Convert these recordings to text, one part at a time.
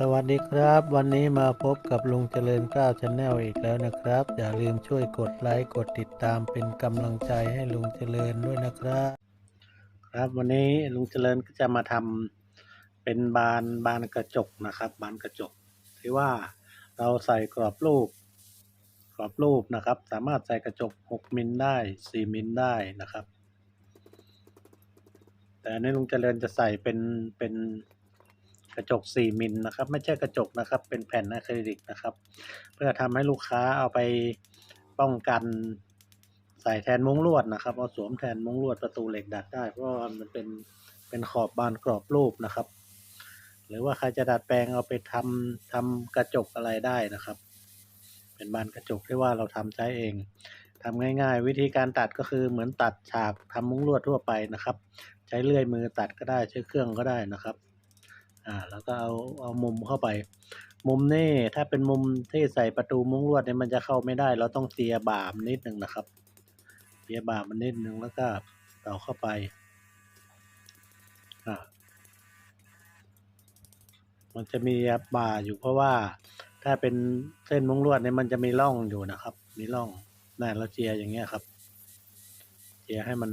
สวัสดีครับ วันนี้มาพบกับลุงเจริญก้าวชาแนลอีกแล้วนะครับ อย่าลืมช่วยกดไลค์กดติดตามเป็นกำลังใจให้ลุงเจริญด้วยนะครับ ครับวันนี้ลุงเจริญก็จะมาทำเป็นบานบานกระจกนะครับ บานกระจก ที่ว่าเราใส่กรอบรูป กรอบรูปนะครับ สามารถใส่กระจก 6 มิลได้ 4 มิลได้นะครับ แต่อันลุงเจริญจะใส่เป็นเป็น กระจก 4 มิลนะครับ ไม่ใช่กระจกนะครับ เป็นแผ่นอะคริลิกนะครับ เพื่อทำให้ลูกค้าเอาไปป้องกันใส่แทนมุ้งลวดนะครับเอาสวมแทนมุ้งลวดประตูเหล็กดัดได้ เพราะว่ามันเป็นเป็นขอบบานกรอบรูปนะครับ หรือว่าใครจะดัดแปลงเอาไปทำทำกระจกอะไรได้นะครับ เป็นบานกระจกที่ว่าเราทำใช้เองทำง่ายๆ วิธีการตัดก็คือเหมือนตัดฉากทำมุ้งลวดทั่วไปนะครับ ใช้เลื่อยมือตัดก็ได้ใช้เครื่องก็ได้นะครับ อ่าแล้วก็เอาเอามุมเข้าไป มุมนี่ถ้าเป็นมุมที่ใส่ประตูมุ้งลวดเนี่ยมันจะเข้าไม่ได้ เราต้องเตียบ่ามนิดหนึ่งนะครับเตียบ่ามันนิดหนึ่งแล้วก็ต่อเข้าไปอ่ามันจะมีบ่าอยู่เพราะว่า ถ้าเป็นเส้นมุ้งลวดเนี่ยมันจะมีร่องอยู่นะครับ มีร่องนั่นเราเจียอย่างเงี้ยครับเจียให้มัน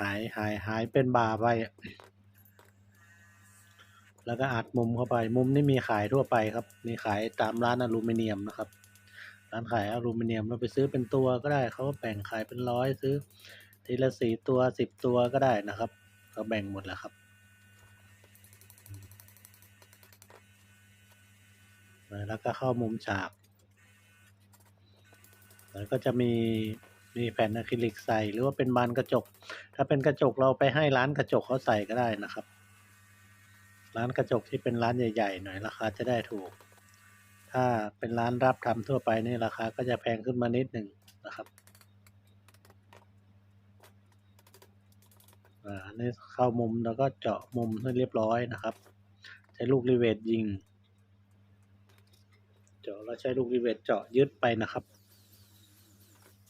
หายหายหายเป็นบ่าไป แล้วก็อัดมุมเข้าไป มุมนี่มีขายทั่วไปครับ มีขายตามร้านอลูมิเนียมนะครับ ร้านขายอลูมิเนียมเราไปซื้อเป็นตัวก็ได้เขาก็แบ่งขายเป็นร้อยซื้อ ทีละสี่ตัวสิบตัวก็ได้นะครับเขาแบ่งหมดแล้วครับแล้วก็เข้ามุมฉากแล้วก็จะมีมีแผ่นอะคริลิกใส่หรือว่าเป็นบานกระจก ถ้าเป็นกระจกเราไปให้ร้านกระจกเขาใส่ก็ได้นะครับ ร้านกระจกที่เป็นร้านใหญ่ๆหน่อยราคาจะได้ถูก ถ้าเป็นร้านรับทำทั่วไปนี่ราคาก็จะแพงขึ้นมานิดหนึ่งนะครับอ่าอันนี้เข้ามุมแล้วก็เจาะมุมให้เรียบร้อยนะครับ ใช้ลูกรีเวทยิง เจาะแล้วใช้ลูกรีเวทเจาะยึดไปนะครับ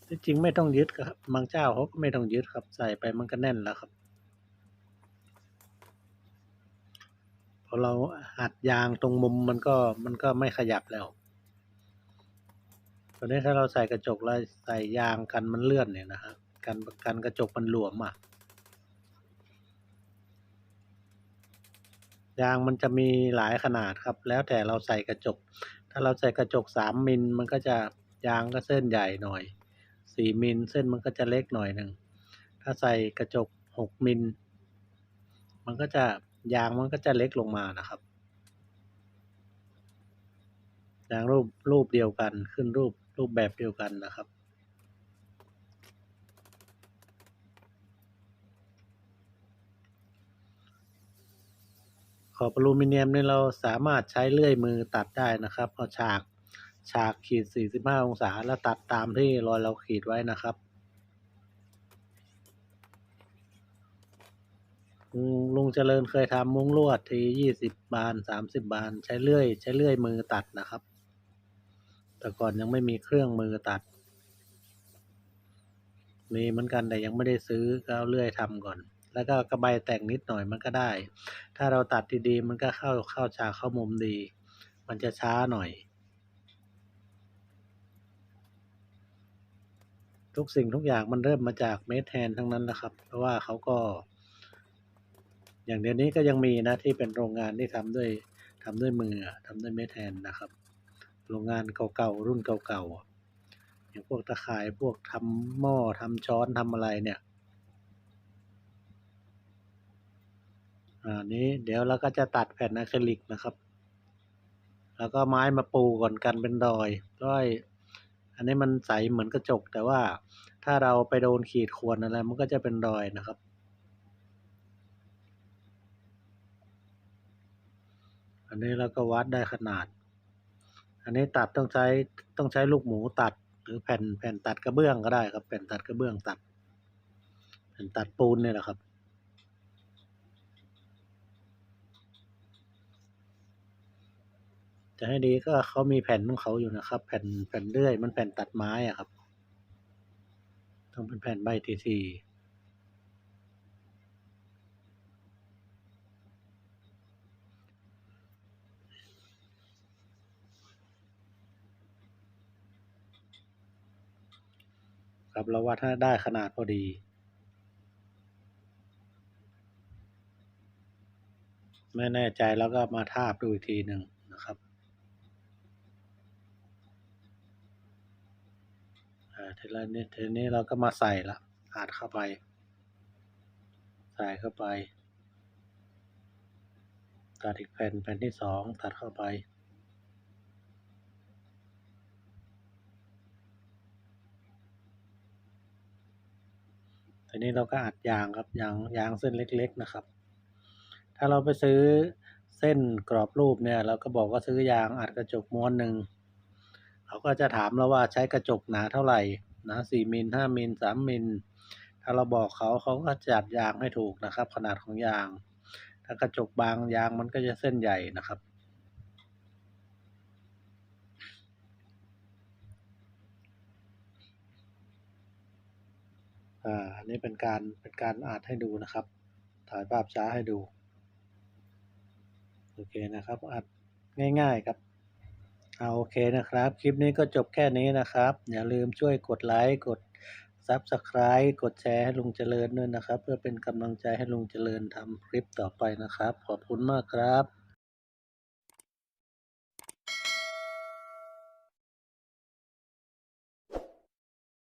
ที่จริงไม่ต้องยึดครับบางเจ้าเขาก็ไม่ต้องยึดครับใส่ไปมันก็แน่นแล้วครับ พอเราอัดยางตรงมุมมันก็มันก็ไม่ขยับแล้วตอนนี้ถ้าเราใส่กระจกแล้วใส่ยางกันมันเลื่อนเนี่ยนะครับกันกันกระจกมันหลวมอะยางมันจะมีหลายขนาดครับ แล้วแต่เราใส่กระจก ถ้าเราใส่กระจกสามมิลมันก็จะยางก็เส้นใหญ่หน่อยสี่มิลเส้นมันก็จะเล็กหน่อยหนึ่งถ้าใส่กระจกหกมิลมันก็จะ ยางมันก็จะเล็กลงมานะครับ ยางรูปรูปเดียวกันขึ้นรูปรูปแบบเดียวกันนะครับ ขอบอลูมิเนียมนี่เราสามารถใช้เลื่อยมือตัดได้นะครับเอาฉากฉากขีด 45 องศาแล้วตัดตามที่รอยเราขีดไว้นะครับ ลุงเจริญเคยทำมุ้งลวดที20บบาน30บบาน ใช้เลื่อย ใช้เลื่อยมือตัดนะครับ แต่ก่อนยังไม่มีเครื่องมือตัด มีเหมือนกันแต่ยังไม่ได้ซื้อก็เอาเลื่อยทำก่อน แล้วก็กระบายแต่งนิดหน่อยมันก็ได้ ถ้าเราตัดดีๆมันก็เข้าเข้าฉากเข้ามุมดี มันจะช้าหน่อย ทุกสิ่งทุกอย่างมันเริ่มมาจากเมทแฮนทั้งนั้นนะครับ เพราะว่าเขาก็ อย่างเดี๋ยวนี้ก็ยังมีนะที่เป็นโรงงานที่ทำด้วยทำด้วยมืออะทำด้วยเมทแฮนนะครับ โรงงานเก่าๆรุ่นเก่าๆอย่างพวกตะข่ายพวกทำหม้อทำช้อนทำอะไรเนี่ยอ่านี้เดี๋ยวเราก็จะตัดแผ่นอะคริลิกนะครับ แล้วก็ไม้มาปูก่อนกันเป็นรอยรอย อันนี้มันใสเหมือนกระจก แต่ว่าถ้าเราไปโดนขีดข่วนอะไรมันก็จะเป็นรอยนะครับ นนี้เราก็วัดได้ขนาด อันนี้ตัดต้องใช้ต้องใช้ลูกหมูตัดหรือแผ่นแผ่นตัดกระเบื้องก็ได้ครับ แผ่นตัดกระเบื้องตัด แผ่นตัดปูนเนี่ยแหละครับจะให้ดีก็เขามีแผ่นของเขาอยู่นะครับ แผ่นแผ่นเลื่อยมันแผ่นตัดไม้อะครับ ต้องเป็นแผ่นใบทีที ครับเราวัดให้ได้ขนาดพอดี ไม่แน่ใจแล้วก็มาทาบดูอีกทีหนึ่งนะครับอ่าทีละนิดทีนี้เราก็มาใส่ละอัดเข้าไป ใส่เข้าไป ตัดอีกแผ่นแผ่นที่สองตัดเข้าไป ทีนี้เราก็อัดยางครับยางยางเส้นเล็ก ๆนะครับ ถ้าเราไปซื้อเส้นกรอบรูปเนี่ยเราก็บอกว่าซื้อยางอัดกระจกม้วนหนึ่งเขาก็จะถามเราว่าใช้กระจกหนาเท่าไหร่นะสี่มิลห้ามิลสามมิลถ้าเราบอกเขาเขาก็จัดยางให้ถูกนะครับ ขนาดของยาง ถ้ากระจกบางยางมันก็จะเส้นใหญ่นะครับ อ่าอันนี้เป็นการเป็นการอาดให้ดูนะครับ ถ่ายภาพช้าให้ดู โอเคนะครับอัดง่ายๆครับเอาโอเคนะครับ คลิปนี้ก็จบแค่นี้นะครับ อย่าลืมช่วยกดไลค์กด Subscribe กดแชร์ให้ลุงเจริญด้วยนะครับ เพื่อเป็นกำลังใจให้ลุงเจริญทำคลิปต่อไปนะครับ ขอบคุณมากครับ